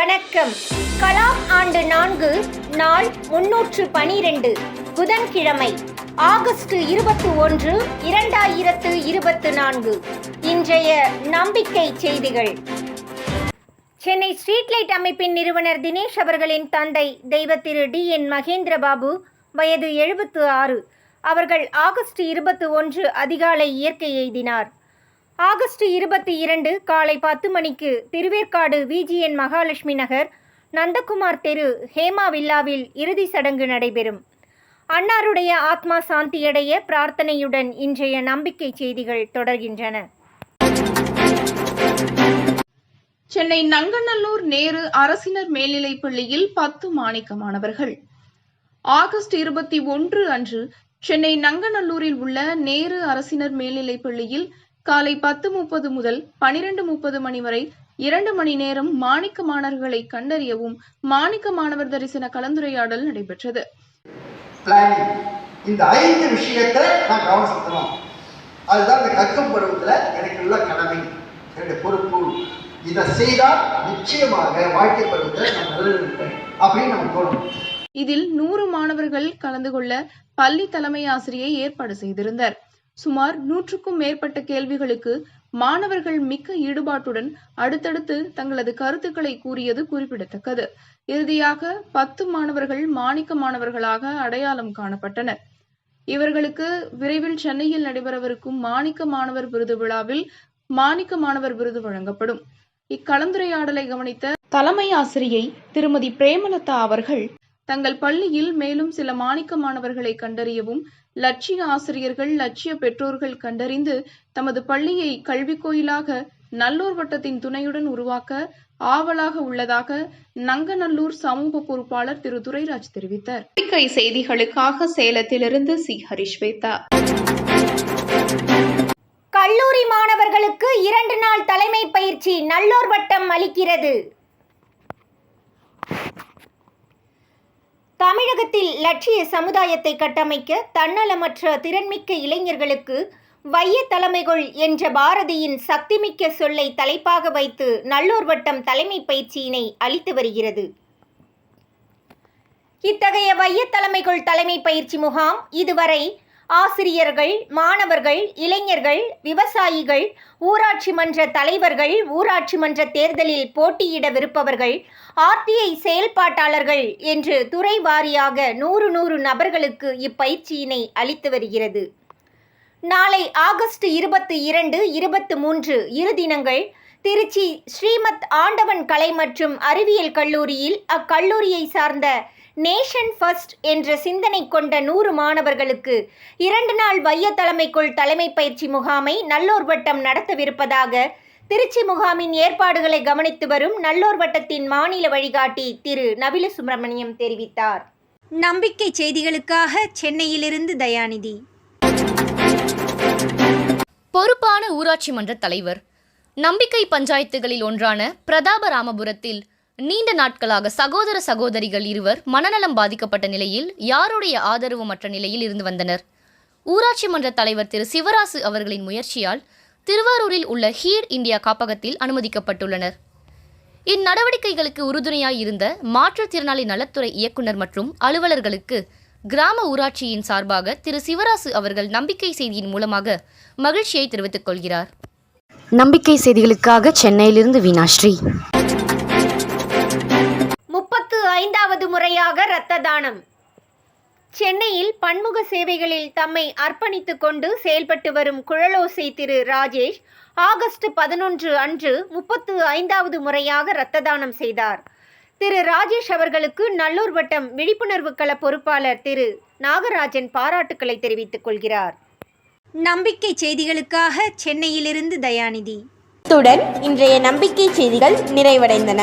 வணக்கம். கலாம் ஆண்டு நான்கு நாள் முன்னூற்று பனிரெண்டு புதன்கிழமை ஆகஸ்ட் இருபத்தி ஒன்று இரண்டாயிரத்து இருபத்து நான்கு இன்றைய நம்பிக்கை செய்திகள். சென்னை ஸ்ட்ரீட் லைட் அமைப்பின் நிறுவனர் தினேஷ் அவர்களின் தந்தை தெய்வத்திரு டி. என். மகேந்திரபாபு வயது எழுபத்து ஆறு. அவர்கள் ஆகஸ்ட் இருபத்தி ஒன்று அதிகாலை இயற்கை எய்தினார். ஆகஸ்ட் இருபத்தி இரண்டு காலை பத்து மணிக்கு திருவேற்காடு விஜிஎன் மகாலட்சுமி நகர் நந்தகுமார் தெரு ஹேமா வில்லாவில் இறுதி சடங்கு நடைபெறும். அன்னாருடைய ஆத்மா சாந்தியடைய பிரார்த்தனையுடன் இன்றைய நம்பிக்கை செய்திகள் தொடர்கின்றன. சென்னை நங்கநல்லூர் நேரு அரசினர் மேல்நிலைப் பள்ளியில் பத்து மாணிக்க மாணவர்கள் ஆகஸ்ட் இருபத்தி ஒன்று அன்று சென்னை நங்கநல்லூரில் உள்ள நேரு அரசினர் மேல்நிலைப் பள்ளியில் காலை பத்து முப்பது முதல் பனிரெண்டு முப்பது மணி வரை இரண்டு மணி நேரம் மாணிக்க மாணவர்களை கண்டறியவும் மாணிக்க மாணவர் தரிசன கலந்துரையாடல் நடைபெற்றது. இந்த ஐந்து விஷயத்தை நான் கவனம் செலுத்தணும் அதுதான் இந்த கற்கும் பருவத்தில் எனக்கு உள்ள கடமை. என்னுடைய பொறுப்பு. இதை செய்தால் நிச்சயமாக வாழ்க்கை பருவத்தில் நான் நல்லிருப்பேன் அப்படின்னு நமக்கு தோணும். இதில் நூறு மாணவர்கள் கலந்து கொள்ள பள்ளி தலைமை ஆசிரியை ஏற்பாடு செய்திருந்தார். சுமார் நூற்றுக்கும் மேற்பட்ட கேள்விகளுக்கு மாணவர்கள் மிக்க ஈடுபாட்டுடன் அடுத்தடுத்து தங்களது கருத்துக்களை கூறியது குறிப்பிடத்தக்கது. இறுதியாக பத்து மாணவர்கள் மாணிக்க மாணவர்களாக அடையாளம் காணப்பட்டனர். இவர்களுக்கு விரைவில் சென்னையில் நடைபெறவிருக்கும் மாணிக்க மாணவர் விருது விழாவில் மாணிக்க மாணவர் விருது வழங்கப்படும். இக்கலந்துரையாடலை கவனித்த தலைமை ஆசிரியை திருமதி பிரேமலதா அவர்கள் தங்கள் பள்ளியில் மேலும் சில மாணிக்க மாணவர்களை கண்டறியவும் லட்சிய ஆசிரியர்கள் லட்சிய பெற்றோர்கள் கண்டறிந்து தமது பள்ளியை கல்விக் கோயிலாக நல்லூர் வட்டத்தின் துணையுடன் உருவாக்க ஆவலாக உள்ளதாக நங்கநல்லூர் சமூக பொறுப்பாளர் திரு. துரைராஜ் தெரிவித்தார். நம்பிக்கை செய்திகளுக்காக சேலத்திலிருந்து சி. ஹரிஷ்வேதா கல்லூரி மாணவர்களுக்கு இரண்டு நாள் தலைமை பயிற்சி நல்லோர் வட்டம் அளிக்கிறது. தமிழகத்தில் லட்சிய சமுதாயத்தை கட்டமைக்க தன்னலமற்ற திறன்மிக்க இளைஞர்களுக்கு வைய தலைமைகள் என்ற பாரதியின் சக்திமிக்க சொல்லை தலைப்பாக வைத்து நல்லூர் வட்டம் தலைமை பயிற்சியினை அளித்து வருகிறது. இத்தகைய வைய தலைமைகள் தலைமை பயிற்சி முகாம் இதுவரை ஆசிரியர்கள் மாணவர்கள் இளைஞர்கள் விவசாயிகள் ஊராட்சி மன்ற தலைவர்கள் ஊராட்சி மன்ற தேர்தலில் போட்டியிடவிருப்பவர்கள் ஆர்டிஐ செயல்பாட்டாளர்கள் என்று துறை வாரியாக நூறு நூறு நபர்களுக்கு இப்பயிற்சியினை அளித்து வருகிறது. நாளை ஆகஸ்ட் இருபத்தி இரண்டு இருபத்தி மூன்று இரு தினங்கள் திருச்சி ஸ்ரீமத் ஆண்டவன் கலை மற்றும் அறிவியல் கல்லூரியில் அக்கல்லூரியை சார்ந்த நேஷன் ஃபர்ஸ்ட் என்ற சிந்தனை கொண்ட நூறு மாணவர்களுக்கு இரண்டு நாள் வைய தலைமைக்குள் தலைமை பயிற்சி முகாமை நல்லூர் வட்டம் நடத்தவிருப்பதாக திருச்சி முகாமின் ஏற்பாடுகளை கவனித்து வரும் நல்லூர் வட்டத்தின் மாநில வழிகாட்டி திரு நபில சுப்பிரமணியம் தெரிவித்தார். நம்பிக்கை செய்திகளுக்காக சென்னையிலிருந்து தயாநிதி. பொறுப்பான ஊராட்சி மன்ற தலைவர் நம்பிக்கை பஞ்சாயத்துகளில் ஒன்றான பிரதாபராமபுரத்தில் நீண்ட நாட்களாக சகோதர சகோதரிகள் இருவர் மனநலம் பாதிக்கப்பட்ட நிலையில் யாருடைய ஆதரவுமற்ற நிலையில் இருந்து வந்தனர்? ஊராட்சி மன்ற தலைவர் திரு சிவராசு அவர்களின் முயற்சியால் திருவாரூரில் உள்ள ஹீர் இந்தியா காப்பகத்தில் அனுமதிக்கப்பட்டுள்ளனர். இந்நடவடிக்கைகளுக்கு உறுதுணையாய் இருந்த மாற்றுத்திறனாளி நலத்துறை இயக்குனர் மற்றும் அலுவலர்களுக்கு கிராம ஊராட்சியின் சார்பாக திரு சிவராசு அவர்கள் நம்பிக்கை செய்தியின் மூலமாக மகிழ்ச்சியை தெரிவித்துக் கொள்கிறார். நம்பிக்கை செய்திகளுக்காக சென்னையிலிருந்து வீணாஸ்ரீ ஐந்தாவது முறையாக இரத்த தானம். சென்னையில் பன்முக சேவைகளில் தம்மை அர்ப்பணித்துக் கொண்டு செயல்பட்டு வரும் குழலோசை திரு ராஜேஷ் ஆகஸ்ட் பதினொன்று அன்று முப்பத்து ஐந்தாவது முறையாக இரத்த தானம் செய்தார். திரு ராஜேஷ் அவர்களுக்கு நல்லூர் வட்டம் விழிப்புணர்வு கள பொறுப்பாளர் திரு நாகராஜன் பாராட்டுக்களை தெரிவித்துக் கொள்கிறார். நம்பிக்கை செய்திகளுக்காக சென்னையிலிருந்து தயாநிதி. இத்துடன் இன்றைய நம்பிக்கை செய்திகள் நிறைவடைந்தன.